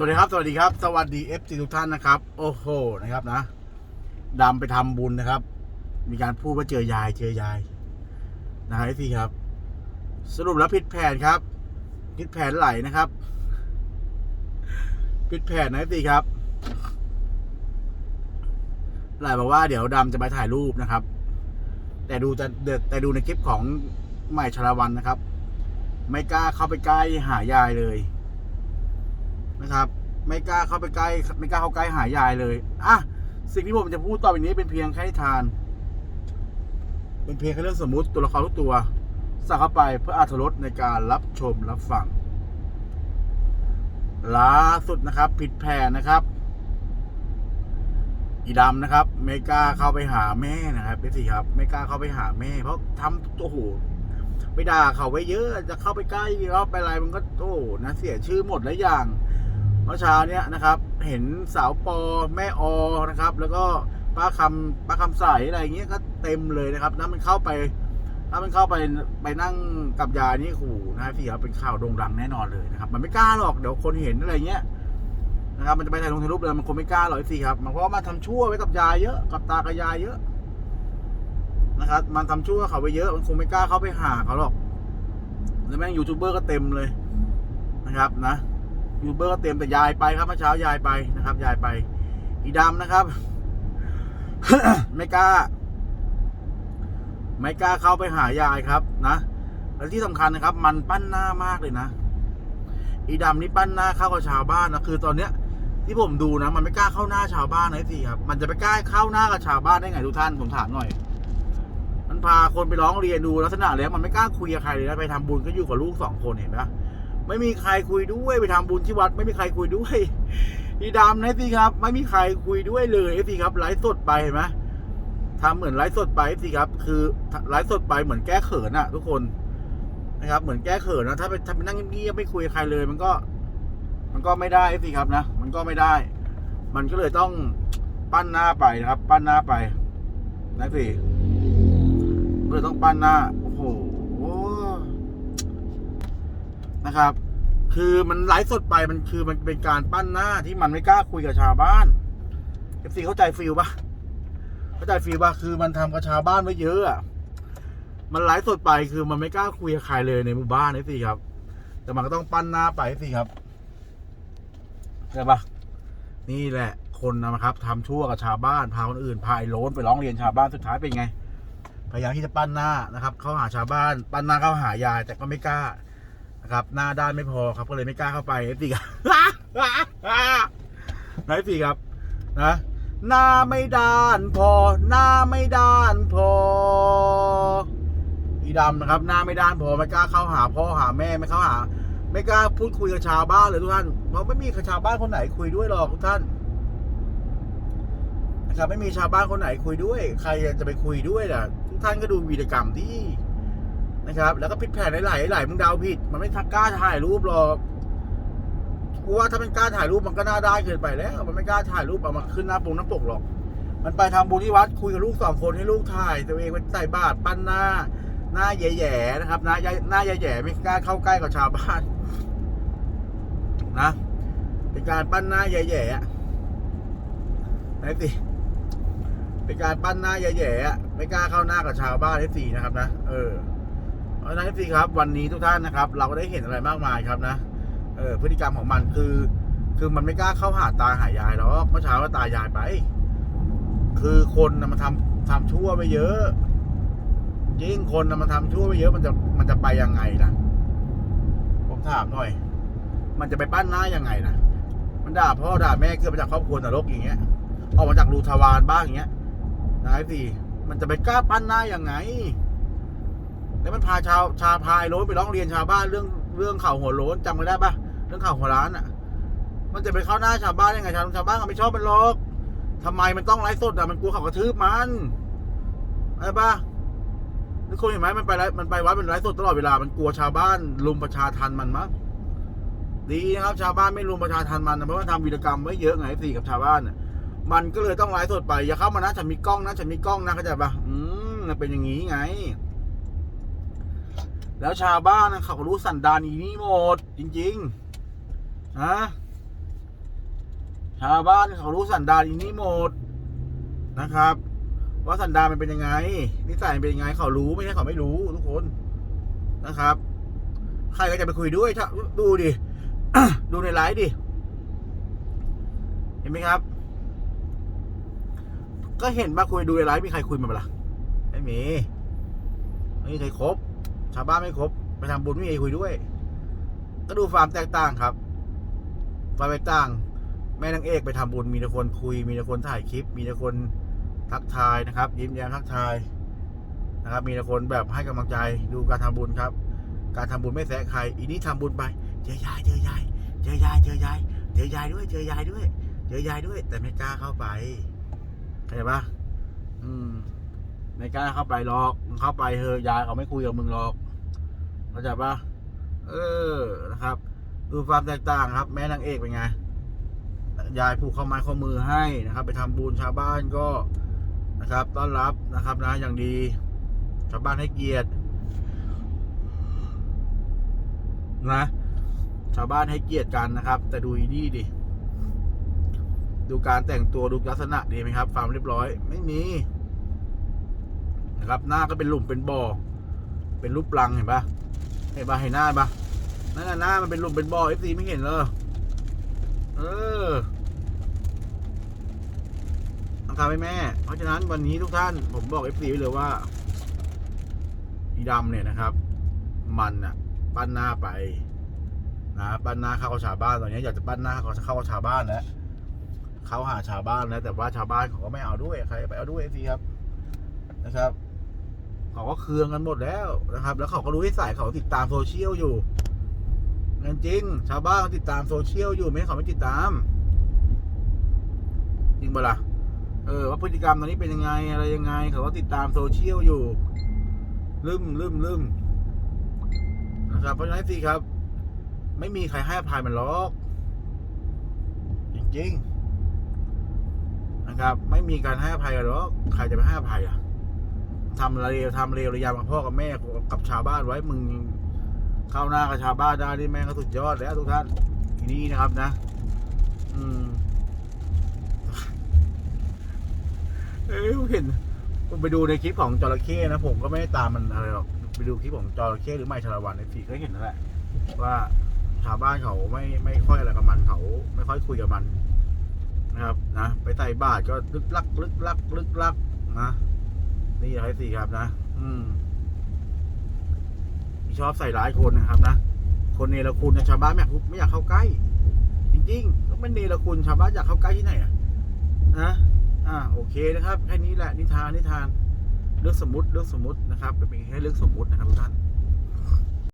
สวัสดีครับสวัสดีครับ สวัสดีเอฟซีทุกท่านนะครับ โอ้โหนะครับนะดำไปทำบุญนะครับ มีการพูดว่าเจอยายเจอยายนะฮะเอฟซีครับ สรุปแล้วผิดแผนครับผิดแผนไหลนะครับผิดแผนนะเอฟซีครับไหลบอกว่าเดี๋ยวดำจะไปถ่ายรูปนะครับ แต่ดูแต่แต่ดูในคลิปของใหม่ชลาวันนะครับ ไม่กล้าเข้าไปใกล้หายายเลย นะครับ ไม่กล้าเข้าไปใกล้ไม่กล้าเข้าใกล้หายายเลยอะสิ่งที่ผมจะพูดต่อไปนี้เป็นเพียงแค่ทาน เป็นเพียงแค่เรื่องสมมติตัวละครทุกตัวใส่เข้าไปเพื่ออาธรสในการรับชมรับฟังล่าสุดนะครับ ผิดแผนนะครับ อีดำนะครับ ไม่กล้าเข้าไปหาแม่นะครับเป็นสิครับ ไม่กล้าเข้าไปหาแม่ เพราะทำโอ้โหไปด่าเขาไว้เยอะ จะเข้าไปใกล้เขาไปอะไรมันก็โอ้โหนะเสียชื่อหมดหลายอย่าง เมื่อเช้าเนี้ยนะครับ เห็นสาวปอแม่ออนะครับ แล้วก็ป้าคำป้าคำใสอะไรอย่างเงี้ยก็เต็มเลยนะครับถ้ามันเข้าไปถ้ามันเข้าไปไปนั่งกับยายนี่ขู่นะพี่ครับเป็นข่าวโด่งดังแน่นอนเลยนะครับ มันไม่กล้าหรอกเดี๋ยวคนเห็นอะไรเงี้ยนะครับ มันจะไปถ่ายลงถ่ายรูปเลยมันคงไม่กล้าหรอกสิครับมันเพราะว่ามันทำชั่วไว้กับยายเยอะกับตากับยายเยอะนะครับ มันทำชั่วเขาไปเยอะมันคงไม่กล้าเข้าไปหาเขาหรอกแล้วแม่งยูทูบเบอร์ก็เต็มเลยนะครับนะ ยูเบอร์ก็เต็มแต่ยายไปครับเมื่อเช้ายายไปนะครับ ยายไปอีดำนะครับ ไม่กล้า ไม่กล้าเข้าไปหายายครับ นะและที่สำคัญนะครับ มันปั้นหน้ามากเลยนะอีดำนี่ปั้นหน้าเข้ากับชาวบ้านนะคือตอนเนี้ย ที่ผมดูนะ มันไม่กล้าเข้าหน้าชาวบ้านนะสิครับ มันจะไปกล้าเข้าหน้ากับชาวบ้านได้ไงทุกท่านผมถามหน่อย มันพาคนไปร้องเรียนดูลักษณะแล้วมันไม่กล้าคุยกับใครเลยนะไปทำบุญก็อยู่กับลูกสองคนเห็นไหม ไม่มีใครคุยด้วยไปทำบุญที่วัด ไม่มีใครคุยด้วยอีดำนะสิครับ ไม่มีใครคุยด้วยเลยสิครับไลฟ์สดไปเห็นไหมทำเหมือนไลฟ์สดไปสิครับ คือไลฟ์สดไปเหมือนแก้เขินอะทุกคนนะครับ เหมือนแก้เขินนะถ้าไปถ้าไปนั่งเงียบไม่คุยใครเลย มันก็ มันก็ไม่ได้สิครับนะมันก็ไม่ได้ มันก็เลยต้องปั้นหน้าไปนะครับ ปั้นหน้าไปนะสิก็เลยต้องปั้นหน้าโอ้โหนะครับ คือมันไลฟ์สดไปมันคือมันเป็นการปั้นหน้าที่มันไม่กล้าคุยกับชาวบ้านเอฟซีเข้าใจฟิลปะเข้าใจฟิลปะคือมันทำกับชาวบ้านไว้เยอะอะมันไลฟ์สดไปคือมันไม่กล้าคุยกับใครเลยในหมู่บ้านเอฟซีครับ แต่มันก็ต้องปั้นหน้าไปเอฟซีครับใช่ปะนี่แหละคนนะครับทำชั่วกับชาวบ้านพาคนอื่นพาไอ้โล้นไปร้องเรียนชาวบ้านสุดท้ายเป็นไงพยายามที่จะปั้นหน้านะครับ เข้าหาชาวบ้าน ปั้นหน้าเข้าหายายแต่ก็ไม่กล้า นะครับ หน้าด้านไม่พอครับ ก็เลยไม่กล้าเข้าไปเอฟซีครับนะเอฟซีครับนะหน้าไม่ด้านพอ หน้าไม่ด้านพออีดำนะครับ หน้าไม่ด้านพอไม่กล้าเข้าหาพ่อหาแม่ไม่เข้าหา ไม่กล้าพูดคุยกับชาวบ้านเลยทุกท่านเพราะไม่มีชาวบ้านคนไหนคุยด้วยหรอกทุกท่านนะครับไม่มีชาวบ้านคนไหนคุยด้วย ใครจะไปคุยด้วยล่ะ ทุกท่านก็ดูวีรกรรมที่ นะครับ แล้วก็ผิดแผนหลายๆหลายมึงเดาผิด มันไม่ทักกล้าถ่ายรูปหรอกกูว่าถ้ามันกล้าถ่ายรูปมันก็น่าได้เกินไปแล้ว มันไม่กล้าถ่ายรูปเอามาขึ้นหน้าปงหน้าปกหรอก มันไปทำบุญที่วัดคุยกับลูกสองคนให้ลูกถ่าย ตัวเองไปใส่บาตรปั้นหน้า หน้าแย่ๆนะครับหน้าหน้าแย่ๆไม่กล้าเข้าใกล้กับชาวบ้านนะเป็นการปั้นหน้าแย่ๆอะไหนสิเป็นการปั้นหน้าแย่ๆอะไม่กล้าเข้าหน้ากับชาวบ้านเอฟซีนะครับนะเออ ราะฉะนั้นเอฟซีครับวันนี้ทุกท่านนะครับ เราก็ได้เห็นอะไรมากมายครับนะเออพฤติกรรมของมันคือ คือมันไม่กล้าเข้าหาตาหายายหรอกเมื่อเช้าก็ตายายไป คือคนนะมันทำทำชั่วไปเยอะยิ่งคนนะมันทำชั่วไปเยอะมันจะมันจะไปยังไงล่ะผมถามหน่อย มันจะไปปั้นหน้ายังไงนะมันด่าพ่อด่าแม่เกิดมาจากครอบครัวนรกอย่างเงี้ยออกมาจากรูทวารบ้างอย่างเงี้ยนะไอ้สิมันจะไปกล้าปั้นหน้ายังไง แล้วมันพาชาวชาพายโล้นไปร้องเรียนชาวบ้านเรื่องเรื่องข่าวหัวโล้นจำกันได้ปะเรื่องข่าวหัวร้านอะ มันจะไปเข้าหน้าชาวบ้านยังไงชาวชาวบ้านก็ไม่ชอบมันหรอกทำไมมันต้องไลฟ์สดอะมันกลัวเขากระทืบมันอะไรปะทุกคนเห็นไหมมันไปไลฟ์มันไปวัดมันไลฟ์สดตลอดเวลามันกลัวชาวบ้านลุมประชาทันมันมั้งดีนะครับ ชาวบ้านไม่รุมประชาทันมันเพราะว่าทำวีรกรรมไว้เยอะไงสี่กับชาวบ้านมันก็เลยต้องไลฟ์สดไปอย่าเข้ามานะฉันมีกล้องนะฉันมีกล้องนะเข้าใจปะอืมมันเป็นอย่างนี้ไง แล้วชาวบ้านเขาก็รู้สันดานอีนี่หมด จริงๆฮะชาวบ้านเขารู้สันดานอีนี่หมดนะครับ ว่าสันดานมันเป็นยังไง นิสัยมันเป็นยังไงเขารู้ไม่ใช่เขาไม่รู้ทุกคนนะครับ ใครก็จะไปคุยด้วยถ้าดูดิดูในไลฟ์ดิเห็นไหมครับ ก็เห็นมาคุยดูในไลฟ์มีใครคุยมาปะล่ะไม่มีไม่มีใครครบ ชาวบ้านไม่ครบไปทำบุญไม่มีครคุยด้วย ก็ดูความแตกต่างครับความแตกต่าง แม่นางเอกไปทำบุญมีแต่คนคุย มีแต่คนถ่ายคลิป มีแต่คนทักทายนะครับ ยิ้มแย้มทักทายนะครับ มีแต่คนแบบให้กำลังใจดูการทำบุญครับ การทำบุญไม่แสะใคร อีนี้ทำบุญไปเจอยายเจอยายเจอยายเจอยายเจอยายด้วยเจอยายด้วยเจอยายด้วย แต่ไม่กล้าเข้าไปเข้าใจปะอืม ไม่กล้าเข้าไปหรอกเข้าไปเถอยายเขาไม่คุยกับมึงหรอกเข้าใจปะเออนะครับ ดูความแตกต่างครับ แม่นางเอกเป็นไงยายผูกข้อไม้ข้อมือให้นะครับ ไปทำบุญชาวบ้านก็นะครับ ต้อนรับนะครับนะอย่างดี ชาวบ้านให้เกียรตินะ ชาวบ้านให้เกียรติกันนะครับ แต่ดูอีนี่ดิดูการแต่งตัวดูลักษณะดีไหมครับความเรียบร้อย ไม่มี นะครับ หน้าก็เป็นหลุมเป็นบ่อ เป็นรูปรังเห็นปะเห็นปะเห็นหน้าปะนั่นน่ะหน้ามันเป็นหลุมเป็นบ่อเอฟซีไม่เห็นเลยเออนะครับแม่ เพราะฉะนั้นวันนี้ทุกท่านผมบอกเอฟซีไว้เลยว่าอีดำเนี่ยนะครับ มันอะปั้นหน้าไปนะปั้นหน้าเข้าชาวบ้านตอนนี้อยากจะปั้นหน้าเขาเข้าชาวบ้านแล้วเขาหาชาวบ้านแล้วแต่ว่าชาวบ้านเขาก็ไม่เอาด้วยใครไปเอาด้วยสิครับ นะครับ เขาก็เคืองกันหมดแล้วนะครับ แล้วเขาก็รู้ที่สายเขาติดตามโซเชียลอยู่เงินจริง ชาวบ้านเขาติดตามโซเชียลอยู่ไม่ให้เขาไม่ติดตาม จริงปะล่ะเออว่าพฤติกรรมตอนนี้เป็นยังไงอะไรยังไง เขาก็ติดตามโซเชียลอยู่ ลืมลืมลืมนะครับ เพราะฉะนั้นสิครับ ไม่มีใครให้อภัยมันหรอก จริงๆนะครับ ไม่มีการให้อภัยกันหรอกใครจะไปให้อภัยอะ ทำอะไรทำเลวระยำกับพ่อกับแม่กับชาวบ้านไว้มึงเข้าหน้ากับชาวบ้านได้นี่แม่งก็สุดยอดแล้วทุกท่านทีนี้นะครับนะ อืมเอ้ยผมเห็นผมไปดูในคลิปของจระเข้นะผมก็ไม่ได้ตามมันอะไรหรอกไปดูคลิปของจระเข้หรือไม่ชาละวันในฟีก็เห็นนั่นแหละว่าชาวบ้านเขาไม่ไม่ค่อยอะไรกับมันเขา ไม่ค่อยคุยกับมัน นะครับ นะไปใส่บาตรก็ลึกลัก ลึกลัก ลึกลักนะ นี่อะไรสิครับนะ อืมชอบใส่ร้ายคนนะครับนะ คนเนรคุณนะชาวบ้านแม่ไม่อยากเข้าใกล้ จริงๆก็ไม่เนรคุณชาวบ้านอยากเข้าใกล้ที่ไหนอะนะอ่าโอเคนะครับแค่นี้แหละนิทานนิทานเรื่องสมมติเรื่องสมมตินะครับเป็นแค่เรื่องสมมตินะครับทุกท่าน